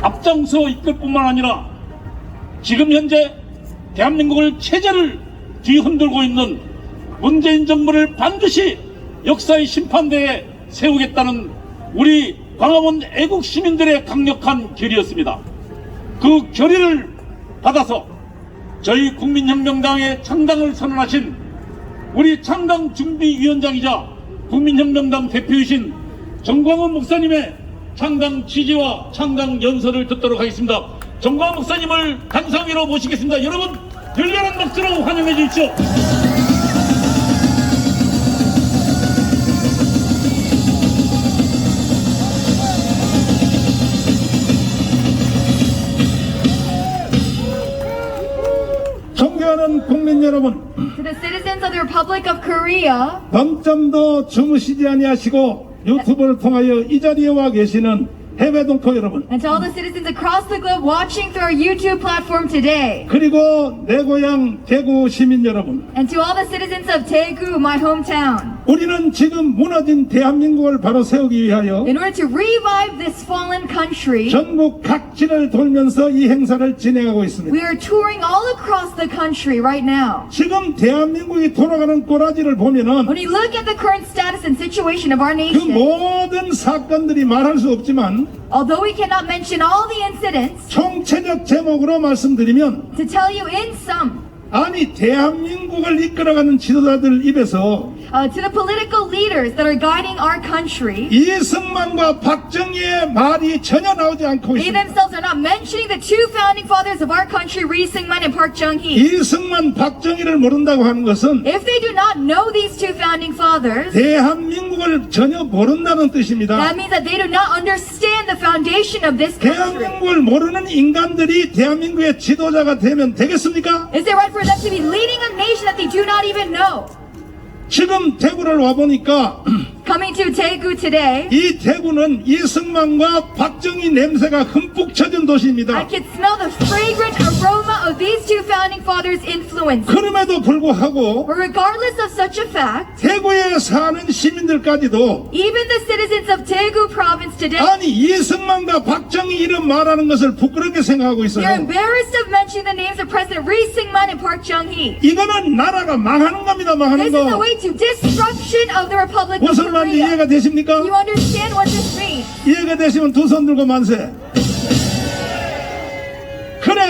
앞장서 이끌 뿐만 아니라 지금 현재 대한민국을 체제를 뒤흔들고 있는 문재인 정부를 반드시 역사의 심판대에 세우겠다는 우리 광화문 애국 시민들의 강력한 결의였습니다. 그 결의를 받아서 저희 국민혁명당의 창당을 선언하신 우리 창당 준비위원장이자 국민혁명당 대표이신 정광훈 목사님의 창당 취지와 창당 연설을 듣도록 하겠습니다. 정광훈 목사님을 단상 위로 모시겠습니다. 여러분 열렬한 박수로 환영해 주십시오. 존경하는 국민 여러분, To the citizens of the Republic of Korea, 밤잠도 주무시지 아니하시고 유튜브를 통하여 이 자리에 와 계시는 해외 동포 여러분, and to all the citizens across the globe watching through our YouTube platform today, 그리고 내 고향 대구 시민 여러분, and to all the citizens of Daegu, my hometown, 우리는 지금 무너진 대한민국을 바로 세우기 위하여 in order to revive this fallen country, 전국 각지를 돌면서 이 행사를 진행하고 있습니다. we are touring all across the country right now. 지금 대한민국이 돌아가는 꼬라지를 보면은 When you look at the current status and situation of our 그 nation, 모든 사건들이 말할 수 없지만 although we cannot mention all the incidents, 총체적 제목으로 말씀드리면 to tell you in sum, 아니 대한민국을 이끌어가는 지도자들 입에서 uh, to the political leaders that are guiding our country, 이승만과 박정희의 말이 전혀 나오지 않고 they 있습니다. themselves are not mentioning the two founding fathers of our country, Ri Seung-man and Park Chung-hee. 이승만, 박정희를 모른다고 하는 것은 If they do not know these two founding fathers, 대한민국을 전혀 모른다는 뜻입니다. that means that they do not understand the foundation of this country. 대한민국을 모르는 인간들이 대한민국의 지도자가 되면 되겠습니까? Is it right for them to be leading a nation that they do not even know? 지금 대구를 와보니까 Coming to Daegu today, 이 대구는 이승만과 박정희 냄새가 흠뻑 젖은 I 도시입니다. can smell the fragrant aroma of these two founding fathers' influence. 그럼에도 불구하고 But regardless of such a fact, 대구에 사는 시민들까지도 even the citizens of Daegu province today, 아니 이승만과 박정희 이름 말하는 것을 부끄럽게 생각하고 they are 있어요. embarrassed of mentioning the names of President Ri Seung-man and Park Chung-hee. 이거는 나라가 망하는 겁니다. 망하는 This is the 거. way to destruction of the Republic of 무슨 말인지. 이해가 되십니까? You understand what this means? 이해가 되시면 두 손 들고 만세.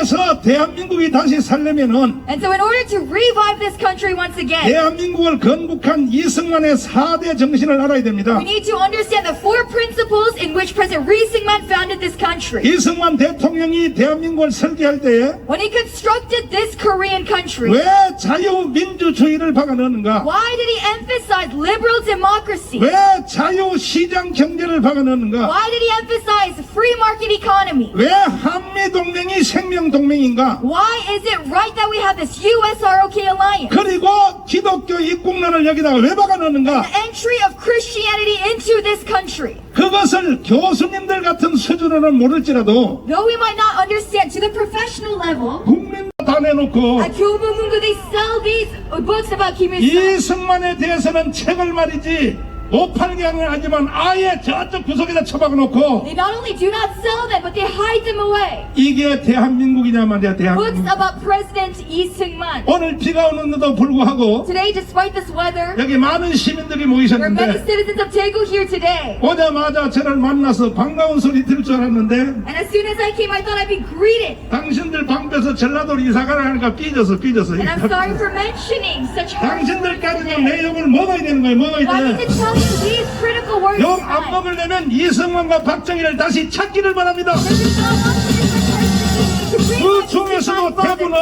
그래서 대한민국이 다시 살려면은 And so in order to revive this country once again, 대한민국을 건국한 이승만의 4대 정신을 알아야 됩니다. we need to understand the four principles in which President Ri Seung-man founded this country. 이승만 대통령이 대한민국을 설계할 때에 When he constructed this Korean country, 왜 자유민주주의를 박아넣는가? why did he emphasize liberal democracy? 왜 자유시장 경제를 박아넣는가? Why did he emphasize free market economy? 왜 한미동맹이 생명 동맹인가? Why is it right that we have this USROK alliance? 그리고 기독교 입국론을 여기다가 왜 박아넣는가? The entry of Christianity into this country. 그것을 교수님들 같은 수준으로는 모를지라도 Though we might not understand to the professional level, 국민 다 내놓고 at 교보문고 they sell these books about Kim Il-sung. 이승만에 대해서는 책을 말이지 못 팔게 하지만 아예 저쪽 구석에다 처박아 놓고 They not only do not sell them, but they hide them away. 이게 대한민국이냐 말이야 Books 대한민국 about President Lee Seung-man. 오늘 비가 오는데도 불구하고 Today, despite this weather, 여기 많은 시민들이 there are many 모이셨는데 citizens of Daegu here today. 오자마자 저를 만나서 반가운 소리 들을 줄 알았는데 And as soon as I came, I thought I'd be greeted. 당신들 방배서 전라도로 이사가라 하니까 삐져서 삐져서 And I'm sorry for mentioning such harsh words 당신들까지는 today. 내 욕을 먹어야 되는 거예요 먹어야 But I need 돼 to tell you these critical words. 욕안 tonight. 먹으려면 이승만과 박정희를 다시 찾기를 바랍니다 그 중에서도. 대구는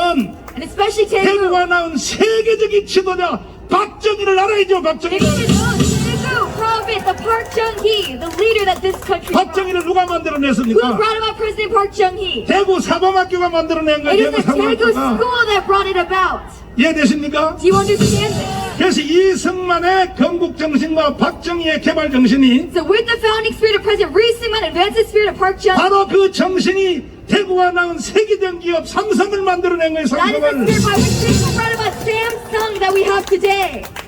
And especially Daegu. 대구가 낳은 세계적인 지도자 박정희를 알아야죠 박정희. 박정희를 누가 만들어냈습니까? 대구 사범학교가 만들어낸 거예요 대구 사범학교가. 이해되십니까? 그래서 이승만의 건국 정신과 박정희의 개발 정신이 So with the founding spirit of President and advanced spirit of Park Chung, 바로 그 정신이 대구가 낳은 세계적 기업 삼성을 만들어낸 거예요 that is the 삼성을 spirit by which people brought about Samsung that we have today.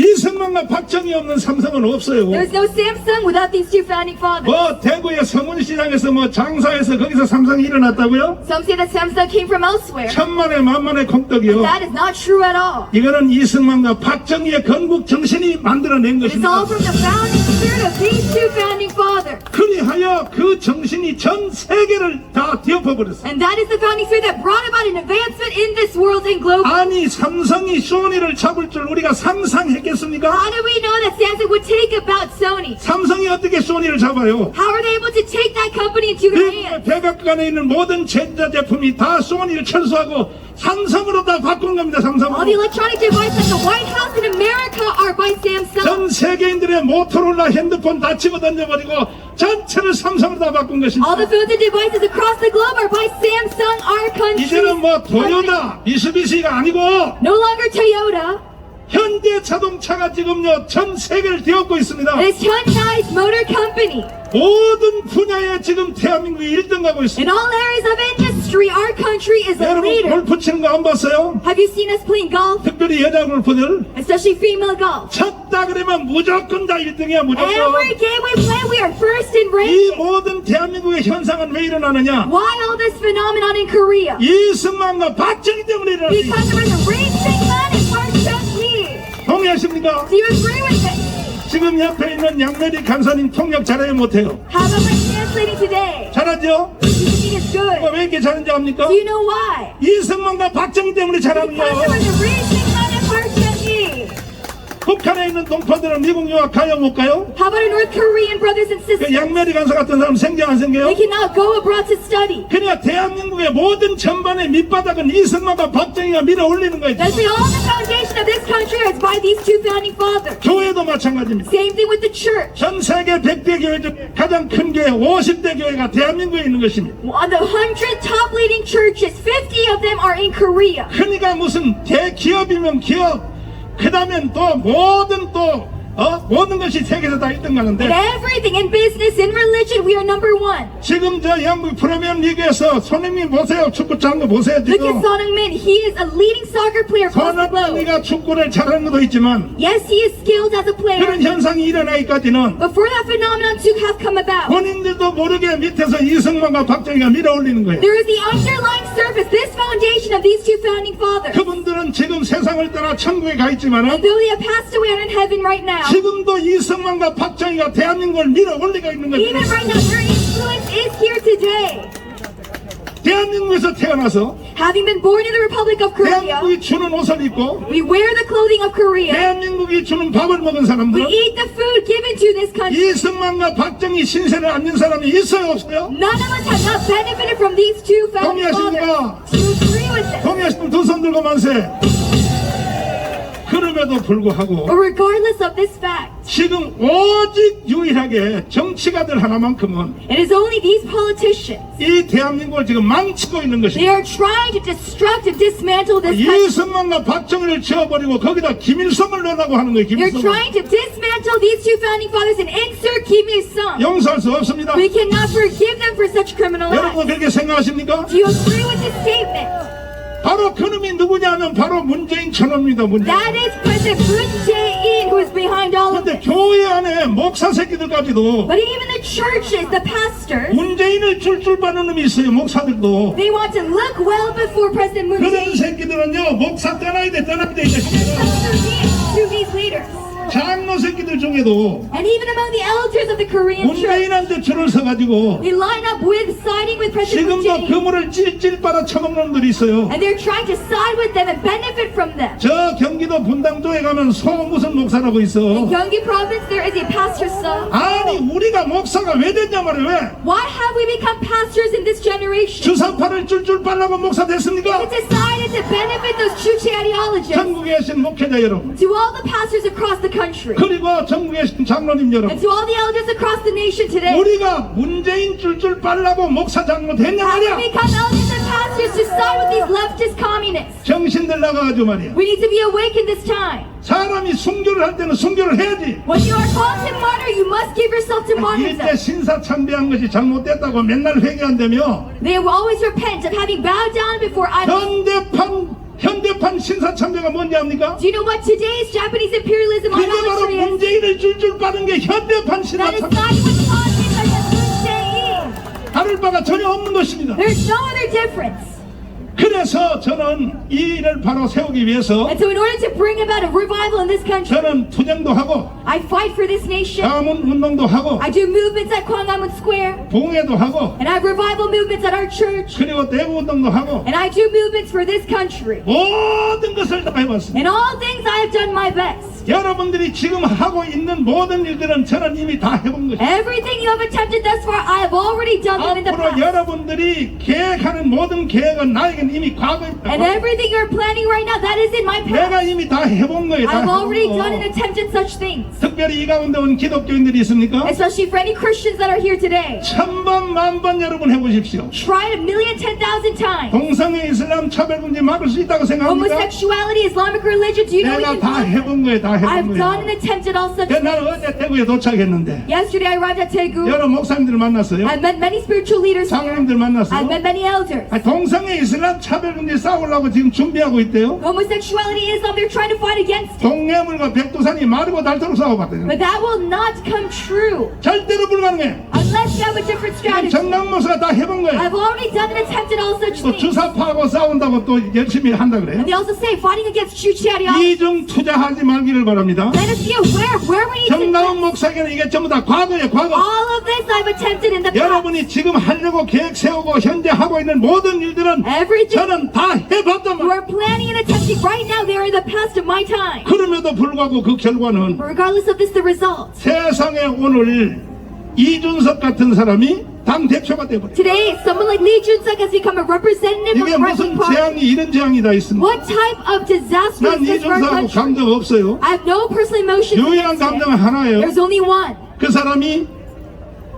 이승만과 박정희 없는 삼성은 없어요. There's no Samsung without these two founding fathers. 뭐 대구의 서문시장에서 뭐 장사해서 거기서 삼성이 일어났다고요? Some say that Samsung came from elsewhere. 천만에 만만의 콩떡이요. That is not true at all. 이거는 이승만과 박정희의 건국 정신이 만들어낸 It's all 것입니다. from the founding spirit of these two founding fathers. 그리하여 그 정신이 전 세계를 다 뒤엎어버렸어요. And that is the founding spirit that brought about an advancement in this world and global. 아니 삼성이 소니를 잡을 줄 우리가 상상했겠 습니까? How did we know that Samsung would take about Sony? 삼성이 어떻게 소니를 잡아요? How are they able to take that company into their 미국의 hands? 백악관에 있는 모든 전자제품이 다 소니를 철수하고 삼성으로 다 바꾼 겁니다. All the 삼성으로. electronic devices at the White House in America are by Samsung. 전 세계인들의 모토로라 핸드폰 다 집어 던져버리고 전체를 삼성으로 다 바꾼 All 것입니다. the phones and devices across the globe are by Samsung, our country. 이제는 뭐 도요다, 미쓰비시가 아니고 No longer Toyota. 현대 자동차가 지금요 전 세계를 뒤엎고 있습니다. Is Hyundai's Motor Company. 모든 분야에 지금 대한민국이 1등 가고 In 있습니다. all areas of industry, our country is a 여러분 leader. 골프 치는 거 안 봤어요? Have you seen us playing golf? 특별히 여자 골프들 Especially female golf. 쳤다 그러면 무조건 다 1등이야 무조건. Every game we play, we are first in 이 ranking. 모든 대한민국의 현상은 왜 일어나느냐? Why all this phenomenon in Korea? 이승만과 박정희 때문에 일어납니다. Because of the racing man and Park Chung-hee. 동의하십니까? Do you agree with this? 지금 옆에 있는 양메리 간사님 통역 잘해요 못해요? How about my translating today? 잘하죠? Think it's good? 왜 이렇게 잘하는지 압니까? Do you know why? 이승만과 박정희 때문에 잘하는 Because of 거예요. the racing man and Park Chung-hee. 북한에 있는 동포들은 미국 유학 가요 못 가요? How about our North Korean brothers and 그 sisters? 양메리 간사 같은 사람 생겨 안 생겨요? They cannot go abroad to study. 그냥 대한민국의 모든 전반의 밑바닥은 이승만과 박정희가 밀어 올리는 거예요. That's the all the foundation of this country is by these two founding fathers. 교회도 마찬가지입니다. Same thing with the church. 전 세계 100대 교회 중에 가장 큰 교회 50대 교회가 대한민국에 있는 것입니다. On the 100 top leading churches, 50 of them are in Korea. 그러니까 무슨 대기업이면 기업, 그 다음엔 또 모든 또 어? 모든 것이 세계에서 다 1등 In 가는데 everything, in business, in religion, we are number one. 지금 저 영국 프리미엄 리그에서 손흥민 보세요. 축구 잘하는 거 보세요. Look at 지금 Son Heung-min. He is a leading soccer player across the globe. 손흥민이가 축구를 잘하는 것도 있지만 Yes, he is skilled as a player. 그런 현상이 일어나기까지는 But for that phenomenon to have come about, 본인들도 모르게 밑에서 이승만과 박정희가 밀어 올리는 거예요. there is the underlying surface, this foundation of these two founding fathers. 그분들은 지금 세상을 떠나 천국에 가 And 있지만은 though they have passed away and in heaven right now, 지금도 이승만과 박정희가 대한민국을 밀어 올리고 있는 even 거예요. right now, their influence is here today. 대한민국에서 태어나서 Having been born in the Republic of Korea, 대한민국이 주는 옷을 입고 we wear the clothing of Korea. 대한민국이 주는 밥을 먹은 We 사람들은 eat the food given to this country. 이승만과 박정희 신세를 안는 사람이 있어요 없어요? None of us have not benefited from these two founding 동의하십니까? fathers. Do you agree with this? 동의하시면 두 손 들고 만세 그럼에도 불구하고 But regardless of this fact, 지금 오직 유일하게 정치가들 하나만큼은 it is only these politicians. 이 대한민국을 지금 망치고 있는 They 것입니다 are trying to destruct and dismantle this country. 이승만과 박정희를 지워버리고 거기다 김일성을 넣으라고 하는 거예요 김일성 trying to dismantle these two founding fathers and insert Kim Il-sung. 용서할 수 없습니다 We cannot forgive them for such criminal 여러분 acts. 그렇게 생각하십니까? Do you agree with this statement? 바로 그놈이 누구냐면 바로 문재인 저놈입니다 문재인 That is President Moon Jae-in who is behind all of 근데 this. 교회 안에 목사 새끼들까지도 But even the churches, the pastors, 문재인을 줄줄 빠는 놈이 있어요 목사들도 they want to look well before President Moon 그런 Jae-in. 새끼들은요 목사 떠나야 돼 떠나야 돼 이제 to these leaders. 장로 새끼들 중에도 And even among the elders of the Korean church, 문재인한테 줄을 서가지고 they line up with siding with President Moon 지금도 Jae-in. 그물을 찔찔 빨아 처먹는 놈들이 있어요 And they're trying to side with them and benefit from them. 저 경기도 분당도에 가면 소 무슨 목사라고 있어 In Gyeonggi province, there is a pastor's son. 아니 우리가 목사가 왜 됐냐 말이야 왜 Why have we become pastors in this generation? 주사파를 줄줄 빨라고 목사 We 됐습니까? decided to benefit those Chuchi ideologists. 전국에 계신 목회자 여러분 To all the pastors across the country. 그리고 전국에 계신 장로님 여러분 And to all the elders across the nation today. 우리가 문재인 줄줄 빨라고 목사 장로 됐냐 말이야 become elders and pastors to side with these leftist communists? 정신들 나가가지고 말이야 We need to be awake in this time. 사람이 순교를 할 때는 순교를 해야지 When you are called to martyr, you must give yourself to 이때 martyrdom. 신사참배한 것이 잘못됐다고 맨날 회개한다며 They will always repent of having bowed down before idols. 현대판 현대판 신사참배가 뭔지 압니까? Do you know what today's Japanese imperialism 그게 바로 idolatry is? 문재인을 줄줄 빠는 게 현대판 That is 신사참배 not what politics are just Moon 다를 바가 전혀 없는 것입니다 There's no other difference. 그래서 저는 이 일을 바로 세우기 위해서 And so in order to bring about a revival in this country, 저는 투쟁도 하고 I fight for this nation. 가문 운동도 하고 I do movements at Gwangamun Square. 봉해도 하고 And I have revival movements at our church. 그리고 대구 운동도 하고 And I do movements for this country. 모든 것을 다 해봤습니다 In all things, I have done my best. 여러분들이 지금 하고 있는 모든 일들은 저는 이미 다 해본 것입니다 Everything you have attempted thus far, I have already done them in the 앞으로 past. 여러분들이 계획하는 모든 계획은 나에겐 이미 과거입니다 And everything you're planning right now, that is in my 내가 past. 이미 다 해본 거예요 다 I've 해본 already 거. done and attempted such things. 특별히 이 가운데 온 기독교인들이 있습니까? Especially for any Christians that are here today. 천번 만번 여러분 해보십시오 Try it a million, ten thousand times. 동성애 이슬람 차별금지 막을 수 있다고 생각합니까? Homosexuality, Islamic religion, do you know we 내가 can 다 해본 거예요 다 I've done attempted all such 그래서 나는 things. 어제 대구에 도착했는데 Yesterday I arrived at Daegu. 여러 목사님들 만났어요 I met many spiritual leaders here. 장로님들 I 만났어요 met many elders. 아, 동성애 이슬람 차별금지 싸우려고 지금 준비하고 있대요 Homosexuality, Islam, they're trying to fight against it. 동해물과 백두산이 마르고 닳도록 싸워봤대요 But that will not come true 절대로 불가능해 you have a different strategy. 정강 목사가 다 해본 거예요 I've already done and attempted all such 또 things. 주사파하고 싸운다고 또 열심히 한다 그래요 And they also say fighting against Chuchi ideology. 이중 투자하지 말기를 바랍니다 Let us be aware where we need to 정강훈 목사에게는 이게 전부 다 과거예요 과거 All of this I've attempted in the past. 여러분이 지금 하려고 계획 세우고 현재 하고 있는 모든 일들은 Everything 저는 다 해봤단 you 말이에요 are planning and attempting right now, they are in the past of my time. 그럼에도 불구하고 그 결과는 Regardless of this, the result. 세상에 오늘 이준석 같은 사람이 당 대표가. Today, someone like Lee Jun-suk has become a representative of 이게 무슨 party. 재앙이 이런 재앙이 다 있습니다. What type of disaster 난 is this for our 이준석하고 country? 감정 없어요. I have no personal 유일한 against 감정은. 하나예요. There's only one. 그 사람이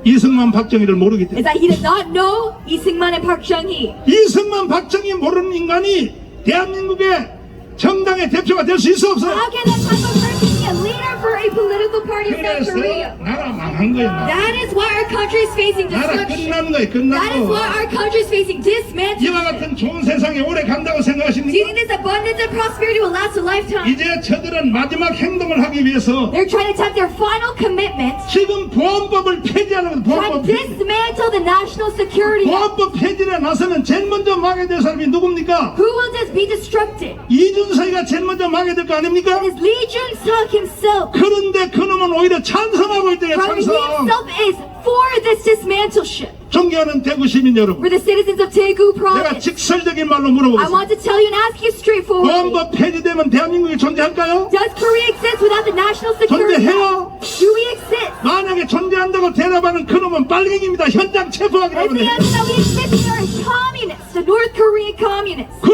이승만 박정희를 모르기 때문에. that he does not know Lee Seung-man and Park Chung-hee. 이승만 박정희 모르는 인간이 대한민국의 정당의 대표가 될 수 있어 없어요? How can that type of person be a leader for a political party of South 그래서 Korea? 나라 망한 거예요. 나라, That is why our country is facing 나라 destruction. 끝난 거예요. 끝난 That is why 거. our country is facing 이와 dismantling. 같은 좋은 세상에 오래 간다고 Do you 생각하십니까? think this abundance and prosperity will last a lifetime? 이제 저들은 마지막 행동을 하기 위해서 They're trying to attempt their final commitment, 지금 보안법을 폐지하는 거예요. trying 보안법 to 폐지. dismantle the national security. act. 보안법 폐지에 나서면 제일 먼저 망해야 될 사람이 누굽니까? Who will just be destructed? 이준석이가 제일 먼저 망해야 될 거 아닙니까? It is Lee Jun-suk himself. 그런데 그놈은 오히려 찬성하고 있대요 찬성 himself is for this dismantleship. 존경하는 대구 시민 여러분 For the citizens of Daegu 내가 province. 직설적인 말로 I 물어보겠습니다 want to tell you and ask you straightforwardly. 보안법 폐지되면 대한민국이 존재할까요? Does Korea exist without the national security? 존재해요 act? Do we exist? 만약에 존재한다고 대답하는 그놈은 빨갱이입니다 현장 체포하기로 If the 하면 answer that we exist, we are communists, the North Korean communists. 그럼에도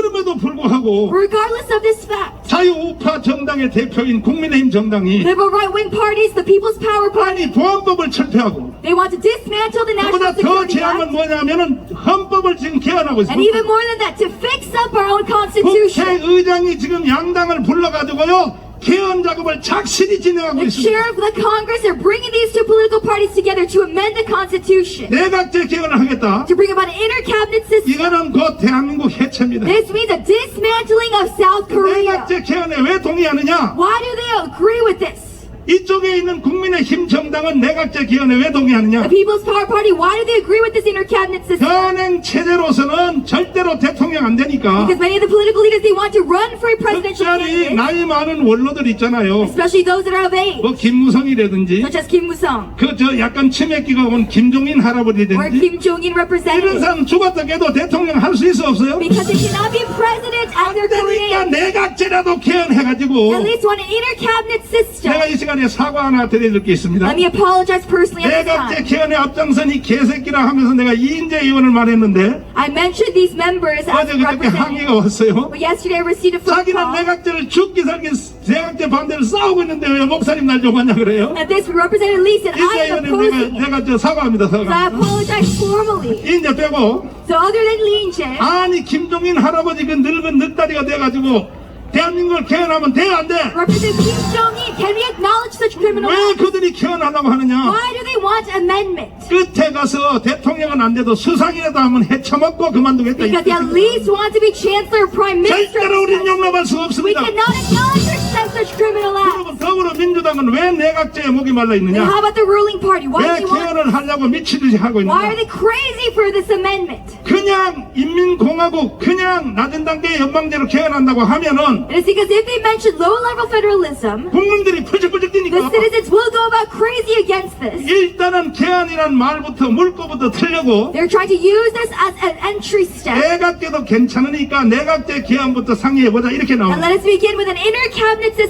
불구하고 Regardless of this fact, 자유 우파 정당의 대표인 국민의힘 정당이 liberal right-wing parties, the People's Power Party, 아니 보안법을 철폐하고 they want to dismantle the 그보다 national 더 security 재앙은 act. 뭐냐면은 헌법을 지금 개헌하고 And even 있습니다 more than that, to fix up our own constitution. 국회의장이 지금 양당을 불러가지고요 개헌 작업을 착실히 진행하고 The 있습니다 chair of the Congress are bringing these two political parties together to amend the Constitution, 내각제 개헌을 하겠다 to bring about an inter-cabinet system. 이거는 곧 대한민국 해체입니다 This means a dismantling of South Korea. 내각제 개헌에 왜 동의하느냐 Why do they agree with this? 이쪽에 있는 국민의힘 정당은 내각제 개헌에 왜 동의하느냐 The People's Power Party, why do they agree with this inter-cabinet system? 현행 체제로서는 절대로 대통령 안 되니까 Because many of the political leaders, they want to run for a presidential 특별히 candidate, 나이 많은 원로들 있잖아요 especially those that are of age, 뭐 김무성이라든지 such as Kim Woo-sung 그 저 약간 치맥기가 온 김종인 or 할아버지라든지 Kim Jong-un 이런 representatives. 사람 죽었다 깨도 대통령 할 수 있어 없어요? Because they cannot be president at their 그러니까 career. 내각제라도 개헌해가지고 At least want an inter-cabinet system. 내가 이 시간에 사과 하나 드려줄 게 있습니다 Let me apologize personally at this 내각제 time. 개헌에 앞장선 이 개새끼라 하면서 내가 이인재 의원을 말했는데 I mentioned these members as 어제 그렇게 representatives. 항의가 왔어요 But yesterday I received a phone 자기는 call. 내각제를 죽기 살기 내각제 반대를 싸우고 있는데 왜 목사님 날 욕하냐 그래요? And this representative Lee said, I 인재 am 의원님 opposing 내가, it. 내가 저 사과합니다 So I 사과 apologize formally. 인재 빼고 So other than Lee Jae, 아니 김종인 할아버지 그 늙은 늑다리가 돼가지고 대한민국을 개헌하면 돼요 안 돼? Representative Kim Jong-un, can we acknowledge such criminal 왜? 그들이 개헌하려고 하느냐? Why do they want amendment. 끝에 가서 대통령은 안 돼도 수상이라도 한번 헤쳐먹고 그만두겠다. 이 Because they at least want to be chancellor or prime minister. 절대로 우리는 용납할 수 We 없습니다. cannot acknowledge or accept such criminal acts. 여러분 더불어민주당은 왜 내각제에 목이 말라 Then 있느냐? how about the ruling party? Why 왜 do they want? 개헌을 하려고 미치듯이 하고 Why are 있느냐? they crazy for this amendment? 그 냥 인민공화국 그냥 낮은 단계 연방제로 개헌한다고 하면은 And it's because if they mention low-level federalism, 국민들이 the 뛰니까 citizens will go about crazy against this. 일단은 개헌이란 말부터 물꼬부터 틀려고 They're trying to use this as an entry step. 내각제도 괜찮으니까 내각제 개헌부터 상의해보자 이렇게 나옵니다. let us begin with an inner cabinet system.